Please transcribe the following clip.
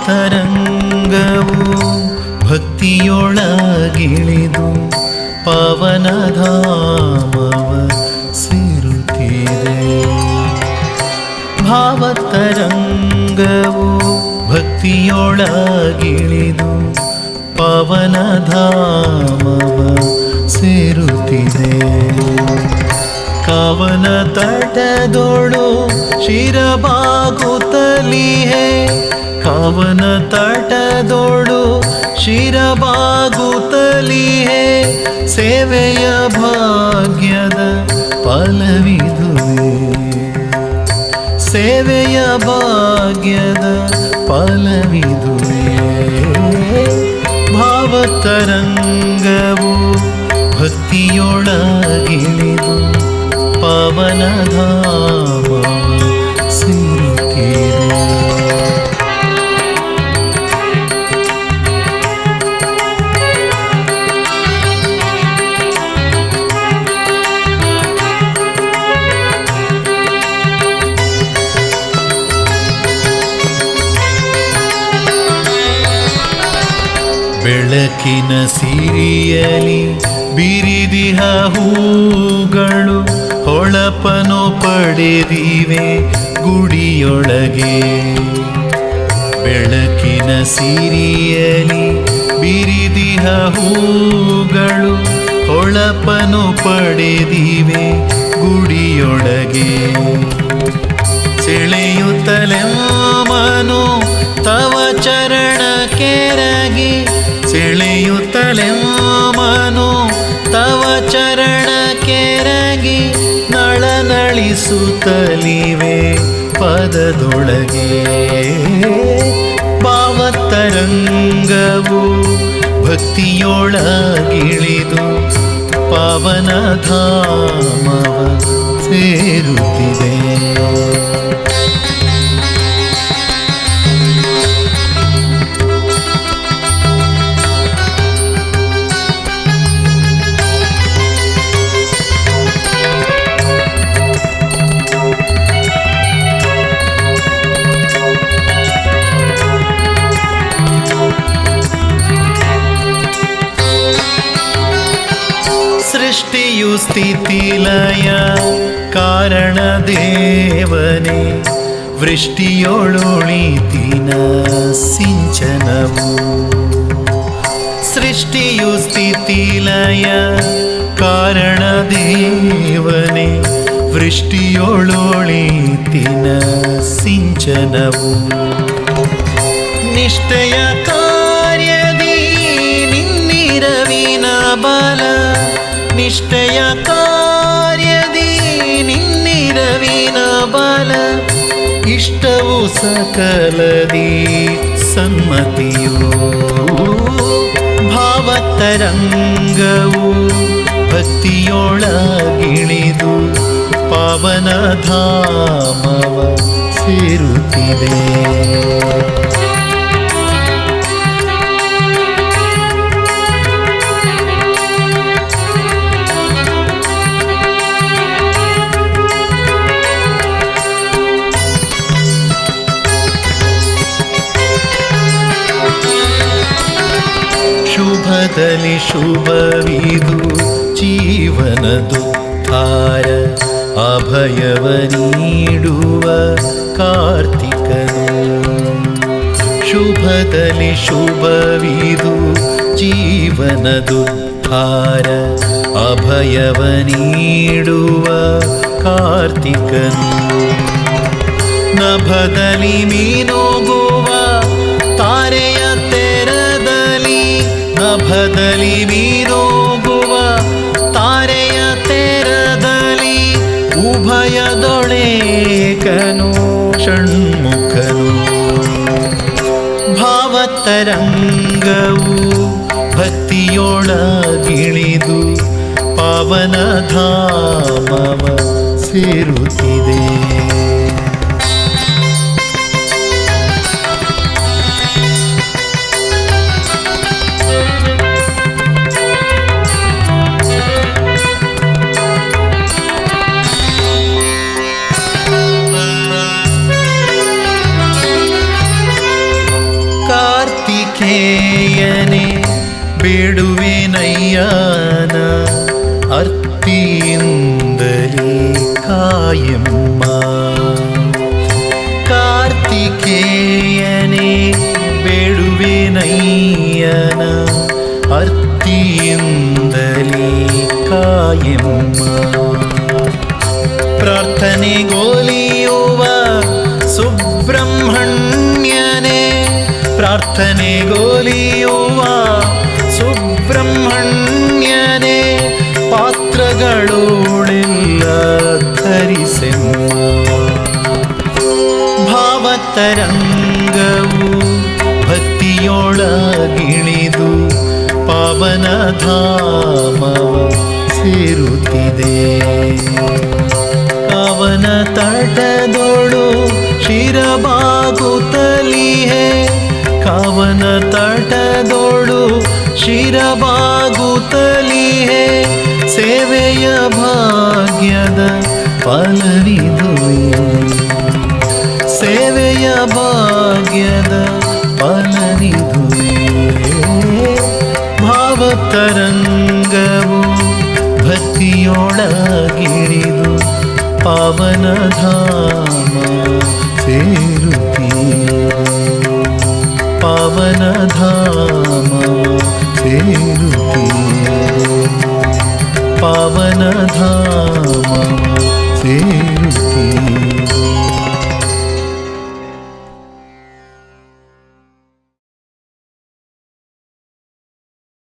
ಭಾವತರಂಗವು ಭಕ್ತಿಯೊಳಗಿಳಿದು ಪವನಧಾಮವ ಸೇರುತ್ತಿದೆ. ಭಾವತರಂಗವು ಭಕ್ತಿಯೊಳಗಿಳಿದು ಪವನಧಾಮವ ಸೇರುತ್ತಿದೆ. ಕವನ ತಟದೊಳು ಶಿರಬಾಗುತ್ತಲಿಹೆ ಕವನ ತಟದೊಳು ಶಿರಬಾಗುತ್ತಲಿಹೆ ಸೇವೆಯ ಭಾಗ್ಯದ ಫಲವಿದುವೆ. ಸೇವೆಯ ಭಾಗ್ಯದ ಫಲವಿದುವೆ. ಭಾವತರಂಗವು ಭಕ್ತಿಯೊಳಗಿಳಿದು. ಸೇರುತ್ತಿದೆ ಬೆಳಕಿನ ಸಿರಿಯಲಿ ಬಿರಿದಿಹ ಹೂಗಳು ಹೊಳಪನು ಪಡೆದಿವೆ ಗುಡಿಯೊಳಗೆ. ಬೆಳಕಿನ ಸಿರಿಯಲಿ ಬಿರಿದಿಹ ಹೂಗಳು ಹೊಳಪನು ಪಡೆದಿವೆ ಗುಡಿಯೊಳಗೆ. ಸೆಳೆಯುತ್ತಲೆಮ್ಮನು ತವ ಚರಣ ಕೆರಗಿ ಸೆಳೆಯುತ್ತಲೆಮ್ಮನು ನಳನಳಿಸುತ್ತಲಿವೆ ಪದದೊಳಗೆ. ಭಾವತರಂಗವು ಭಕ್ತಿಯೊಳಗಿಳಿದು ಪವನಧಾಮವ ಸೇರುತ್ತಿದೆ. ಸೃಷ್ಟಿಯು ಸ್ಥಿತಿಲಯ ಕಾರಣ ದೇವನೇ ವೃಷ್ಟಿಯೊಳೊಳಿತಿನ ಸಿಂಚನವು ಸೃಷ್ಟಿಯು ಸ್ಥಿತಿಲಯ ಕಾರಣ ದೇವನೇ ವೃಷ್ಟಿಯೊಳೊಳಿತಿನ ಸಿಂಚನವು ನಿಷ್ಠೆಯ ಕಾರ್ಯದಿ ನಿನ್ನಿರವಿನ ಬಲ ನಿಷ್ಠೆಯ ಕಾರ್ಯದಿ ನಿನ್ನಿರವಿನ ಬಲ. ಇಷ್ಟವು ಸಕಲದಿ ಸಮ್ಮತಿಯು. ಭಾವತರಂಗವು ಭಕ್ತಿಯೊಳಗಿಳಿದು ಪವನಧಾಮವ ಸೇರುತ್ತಿದೆ. ಶುಭದಲ್ಲಿ ಶುಭವಿದು ಜೀವನದುದ್ಧಾರ ಅಭಯವ ನೀಡುವ ಕಾರ್ತಿಕನು ಶುಭದಲ್ಲಿ ಶುಭವಿದು ಜೀವನದುದ್ಧಾರ ಅಭಯವ ನೀಡುವ ಕಾರ್ತಿಕನು ನಭದಲ್ಲಿ ಮೀನುಗುವ ನಭದಲ್ಲಿ ಬೀರೋಗುವ ತಾರೆಯ ತೆರದಲ್ಲಿ ಉಭಯದೊಳೇಕನು ಷಣ್ಮುಖನು. ಭಾವತರಂಗವು ಭಕ್ತಿಯೊಳಗಿಳಿದು ಪವನಧಾಮವ ಸೇರುತ್ತಿದೆ. യേನೇ വിടുവിനയ്യാന അർത്തിയന്തലി കായമ്മ കാർത്തികേയനെ വിടുവിനയ്യാന അർത്തിയന്തലി കായമ്മ പ്രാർത്ഥന ഗോലിയോവാ ಪ್ರಾರ್ಥನೆಗೋಲಿಯುವ ಸುಬ್ರಹ್ಮಣ್ಯನೇ ಪಾತ್ರಗಳೋಳೆಲ್ಲ ಧರಿಸೆಮ್ಮ ಭಾವತರಂಗವು ಭಕ್ತಿಯೊಳಗಿಳಿದು ಪಾವನ ಧಾಮವ ಸೇರುತ್ತಿದೆ. ಕವನ ತಟದೊಳು ಶಿರಬಾಗುತ್ತಲಿಹೆ ಕವನ ತಟದೊಳು ಶಿರಬಾಗುತ್ತಲಿಹೆ ಸೇವೆಯ ಭಾಗ್ಯದ ಫಲವಿದುವೆ. ಸೇವೆಯ ಭಾಗ್ಯದ ಫಲನಿದುವೆ ಭಾವತರಂಗವು ಭಕ್ತಿಯೊಳಗಿಳಿದು ಪಾವನ ಧಾಮ ಸೇರುತ್ತೀರೆ. पावनधाम सेरुति पावनधाम